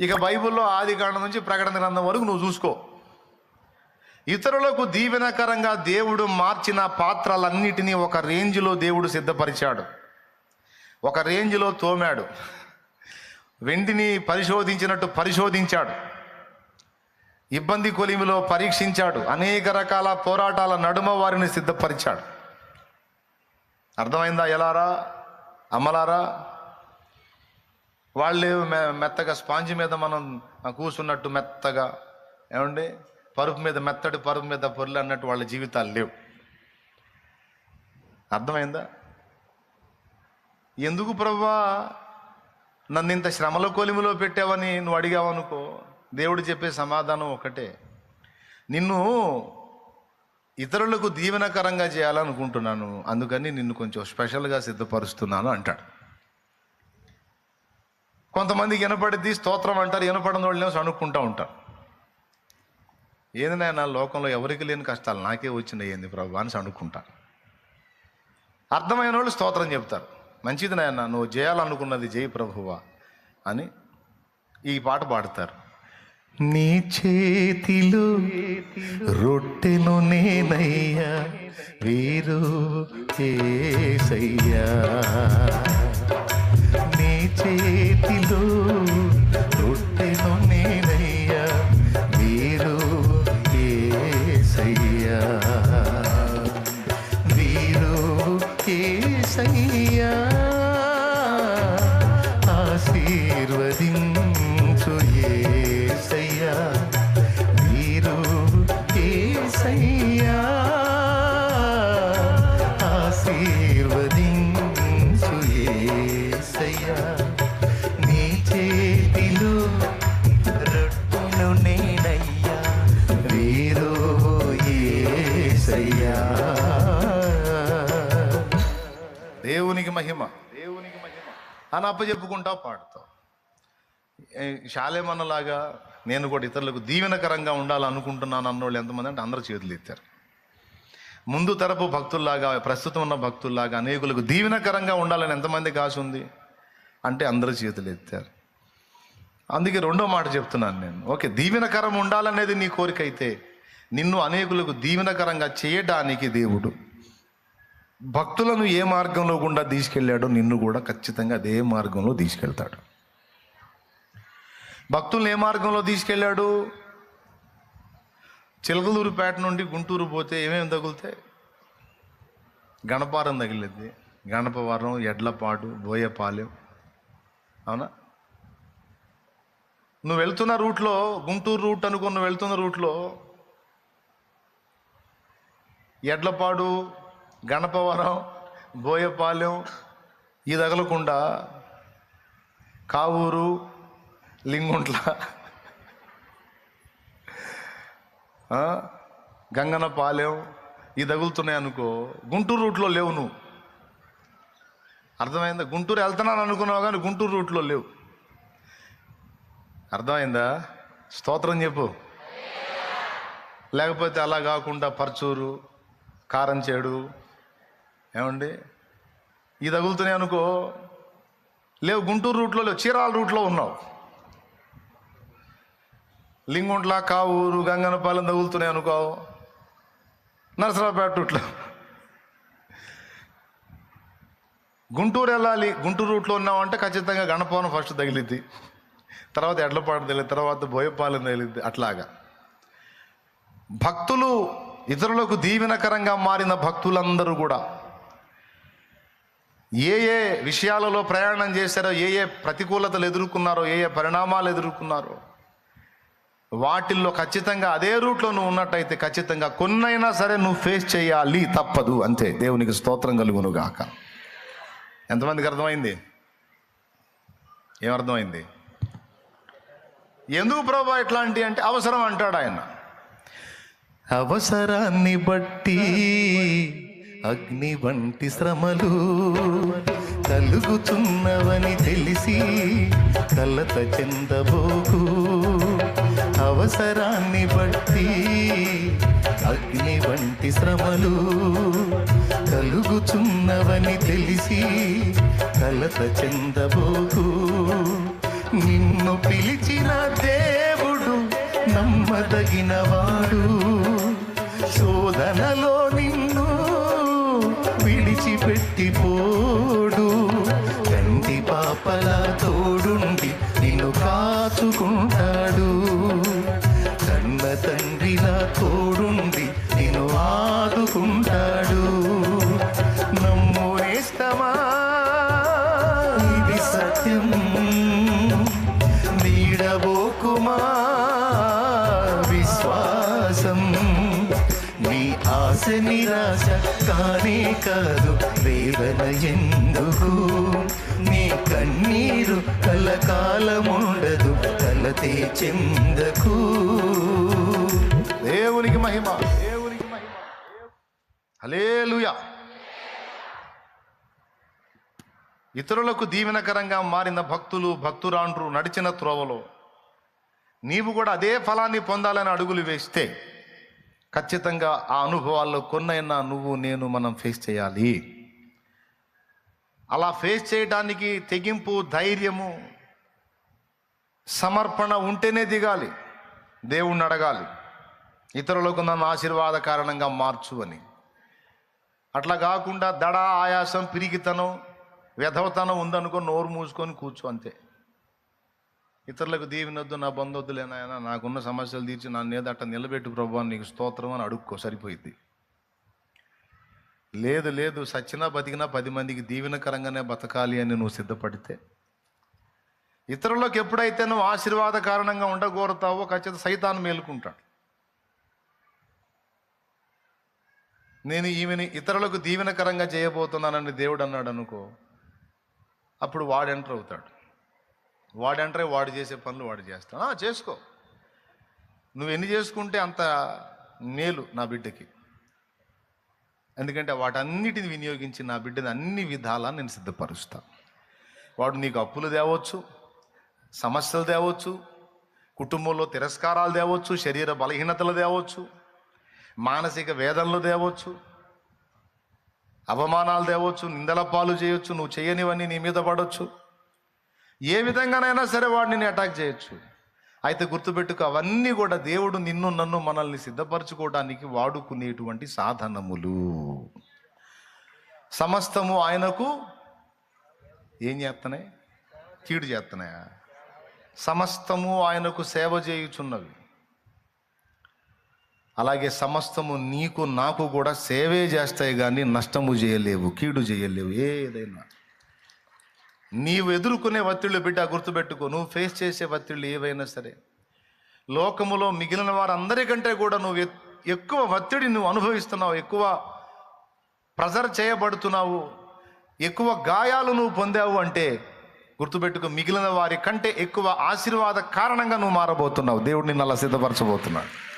ఇక బైబిల్లో ఆది కాండం నుంచి ప్రకటన గ్రంథం వరకు నువ్వు చూసుకో. ఇతరులకు దీవెనకరంగా దేవుడు మార్చిన పాత్రలన్నిటినీ ఒక రేంజ్లో దేవుడు సిద్ధపరిచాడు. ఒక రేంజ్లో తోమాడు. వెండిని పరిశోధించినట్టు పరిశోధించాడు. ఇబ్బంది కొలిమిలో పరీక్షించాడు. అనేక రకాల పోరాటాల నడుమ వారిని సిద్ధపరిచాడు. అర్థమైందా ఎలారా? అమ్మలారా? వాళ్ళు మెత్తగా స్పాంజ్ మీద మనం కూర్చున్నట్టు మెత్తగా ఏమండి? పరుపు మీద మెత్తటి పరుపు మీద పొరులు అన్నట్టు వాళ్ళ జీవితాలు లేవు. అర్థమైందా? ఎందుకు ప్రభా? నన్ను ఇంత శ్రమల కొలిమిలో పెట్టావని నువ్వు అడిగావనుకో దేవుడు చెప్పే సమాధానం ఒకటే. నిన్ను ఇతరులకు దీవెనకరంగా చేయాలనుకుంటున్నాను అందుకని నిన్ను కొంచెం స్పెషల్గా సిద్ధపరుస్తున్నాను అంటాడు. కొంతమందికి వినపడిద్ది స్తోత్రం అంటారు వినపడిన వాళ్ళేమో అనుకుంటూ ఉంటారు. ఏంది నాయన లోకంలో ఎవరికి లేని కష్టాలు? నాకే వచ్చినాయి ఏంది ప్రభు అని సణుక్కుంటారు అర్థమైన వాళ్ళు స్తోత్రం చెప్తారు. మంచిది నాయన నువ్వు చేయాలనుకున్నది జై ప్రభువా అని ఈ పాట పాడతారు. నీ చేతిలో రొట్టెను నేనయ్యా వీరు చేసయ్యా. చేతిలో రొట్టెను నేనయ్యా మహిమ. దేవునికి మహిమ. అని అప్పచెప్పుకుంటా పాడతాం శాలేమన్నలాగా నేను కూడా ఇతరులకు దీవెనకరంగా ఉండాలనుకుంటున్నాను అన్నోళ్ళు ఎంతమంది అంటే అందరూ చేతులు ఎత్తారు. ముందు తరపు భక్తుల్లాగా ప్రస్తుతం ఉన్న భక్తుల్లాగా అనేకులకు దీవెనకరంగా ఉండాలని ఎంతమందికి ఆశ ఉంది? అంటే అందరూ చేతులు ఎత్తారు. అందుకే రెండో మాట చెప్తున్నాను నేను. ఓకే దీవెనకరం ఉండాలనేది నీ కోరిక అయితే నిన్ను అనేకులకు దీవెనకరంగా చేయడానికి దేవుడు భక్తులను ఏ మార్గంలో గుండా తీసుకెళ్ళాడో నిన్ను కూడా ఖచ్చితంగా అదే మార్గంలో తీసుకెళ్తాడు. భక్తులను ఏ మార్గంలో తీసుకెళ్ళాడు? చిలకలూరుపేట నుండి గుంటూరు పోతే ఏమేమి తగులుతాయి? గణపారం తగిలింది. గణపవరం ఎడ్లపాడు బోయపాలెం. అవునా? నువ్వు వెళ్తున్న రూట్లో గుంటూరు రూట్ అనుకుని నువ్వు వెళ్తున్న రూట్లో ఎడ్లపాడు గణపవరం బోయపాలెం ఈ తగలకుండా కావూరు లింగుంట్ల ఆ, గంగనపాలెం ఈ తగులుతున్నాయి అనుకో గుంటూరు రూట్లో లేవు నువ్వు. అర్థమైందా? గుంటూరు వెళ్తున్నాను అనుకున్నావు కానీ గుంటూరు రూట్లో లేవు. అర్థమైందా? స్తోత్రం చెప్పు. లేకపోతే అలా కాకుండా పర్చూరు కారంచేడు ఏమండి? ఈ తగులుతున్నాయి అనుకో. లేవు గుంటూరు రూట్లో లేవు చీరాల రూట్లో ఉన్నావు. లింగుంట్ల కావూరు గంగనపాలెం తగులుతున్నాయి అనుకో. నరసరావుపేట రూట్లో. గుంటూరు వెళ్ళాలి గుంటూరు రూట్లో ఉన్నామంటే ఖచ్చితంగా గణపవనం ఫస్ట్ తగిలిద్ది. తర్వాత ఎడ్లపాడు తగిలింది తర్వాత బోయపాలెం తగిలిద్ది అట్లాగా. భక్తులు ఇతరులకు దీవెనకరంగా మారిన భక్తులందరూ కూడా ఏ ఏ విషయాలలో ప్రయాణం చేశారో ఏ ఏ ప్రతికూలతలు ఎదుర్కొన్నారో ఏ ఏ పరిణామాలు ఎదుర్కొన్నారో వాటిల్లో ఖచ్చితంగా అదే రూట్లో నువ్వు ఉన్నట్టయితే ఖచ్చితంగా కొన్నైనా సరే నువ్వు ఫేస్ చేయాలి తప్పదు అంతే. దేవునికి స్తోత్రం కలుగును గాక ఎంతమందికి అర్థమైంది? ఏమర్థమైంది? ఎందుకు ప్రభా ఇట్లాంటి అంటే అవసరం అంటాడు ఆయన. అవసరాన్ని బట్టి అగ్ని వంటి శ్రమలు కలుగుతున్నవని తెలిసి కలత చెందబోకు. అవసరాన్ని బట్టి అగ్ని వంటి శ్రమలు కలుగుతున్నవని తెలిసి కలత చెందబోకు. నిన్ను పిలిచిన వాడు శోధనలో నిన్ను పెట్టిపోడు తండ్రి పాపల తోడుండి నిన్ను కాచుకుంటాడు. కన్న తండ్రిలా తోడుండి నిన్ను ఆదుకుంటాడు. ఆశ నిరాశ కానే కాదు వేదన ఎందుకు? నీ కన్నీరు కలకాలముండదు కలతే చెందకు. దేవునికి మహిమ. దేవునికి మహిమ. హలేలుయా ఇతరులకు దీవెనకరంగా మారిన భక్తులు భక్తురాండ్రు నడిచిన త్రోవలో నీవు కూడా అదే ఫలాన్ని పొందాలని అడుగులు వేస్తే ఖచ్చితంగా ఆ అనుభవాల్లో కొన్నైనా నువ్వు నేను మనం ఫేస్ చేయాలి. అలా ఫేస్ చేయడానికి తెగింపు ధైర్యము సమర్పణ ఉంటేనే దిగాలి. దేవుణ్ణి అడగాలి. ఇతరులకు నన్ను ఆశీర్వాద కారణంగా మార్చు అని. అట్లా కాకుండా దడ ఆయాసం పిరిగితనం వ్యధవతనం ఉందనుకో నోరు మూసుకొని కూర్చో అంతే. ఇతరులకు దీవినొద్దు నా బంధొద్దులేనాయన నాకున్న సమస్యలు తీర్చి నా నేద అట్ట నిలబెట్టు ప్రభు నీకు స్తోత్రం అని అడుక్కో సరిపోయింది లేదు లేదు సచ్చినా బతికినా పది మందికి దీవెనకరంగానే బతకాలి అని నువ్వు సిద్ధపడితే. ఇతరులకు ఎప్పుడైతే నువ్వు ఆశీర్వాద కారణంగా ఉండగోరుతావో ఖచ్చితంగా సైతాన్ని మేలుకుంటాడు. నేను ఈమెని ఇతరులకు దీవెనకరంగా చేయబోతున్నానని దేవుడు అన్నాడు అనుకో అప్పుడు వాడు ఎంటర్ అవుతాడు. వాడంటే వాడు చేసే పనులు వాడు చేస్తాడు. చేసుకో. నువ్వు ఎన్ని చేసుకుంటే అంత మేలు నా బిడ్డకి. ఎందుకంటే వాటన్నిటిని వినియోగించి నా బిడ్డని అన్ని విధాలా నేను సిద్ధపరుస్తా. వాడు నీకు అప్పులు తేవచ్చు సమస్యలు తేవచ్చు కుటుంబంలో తిరస్కారాలు తేవచ్చు శరీర బలహీనతలు తేవచ్చు మానసిక వేదనలు తేవచ్చు అవమానాలు తేవచ్చు నిందల పాలు చేయొచ్చు నువ్వు చేయనివన్నీ నీ మీద పడవచ్చు ఏ విధంగానైనా సరే వాడిని నిన్ను అటాక్ చేయొచ్చు. అయితే గుర్తుపెట్టుకో అవన్నీ కూడా దేవుడు నిన్ను నన్ను మనల్ని సిద్ధపరచుకోవడానికి వాడుకునేటువంటి సాధనములు. సమస్తము ఆయనకు ఏం చేస్తున్నాయి కీడు చేస్తున్నాయా సమస్తము ఆయనకు సేవ చేయుచున్నవి. అలాగే సమస్తము నీకు నాకు కూడా సేవే చేస్తాయి కానీ నష్టము చేయలేవు కీడు చేయలేవు ఏదైనా. నీవు ఎదుర్కొనే ఒత్తిళ్ళు బిడ్డ గుర్తుపెట్టుకో. నువ్వు ఫేస్ చేసే ఒత్తిళ్ళు ఏవైనా సరే. లోకములో మిగిలిన వారందరికంటే కూడా నువ్వు ఎక్కువ ఒత్తిడి నువ్వు అనుభవిస్తున్నావు ఎక్కువ ప్రెజర్ చేయబడుతున్నావు ఎక్కువ గాయాలు నువ్వు పొందావు అంటే గుర్తుపెట్టుకో మిగిలిన వారి కంటే ఎక్కువ ఆశీర్వాద కారణంగా నువ్వు మారబోతున్నావు. దేవుడిని నల్ల సిద్ధపరచబోతున్నావు సిద్ధపరచబోతున్నాడు.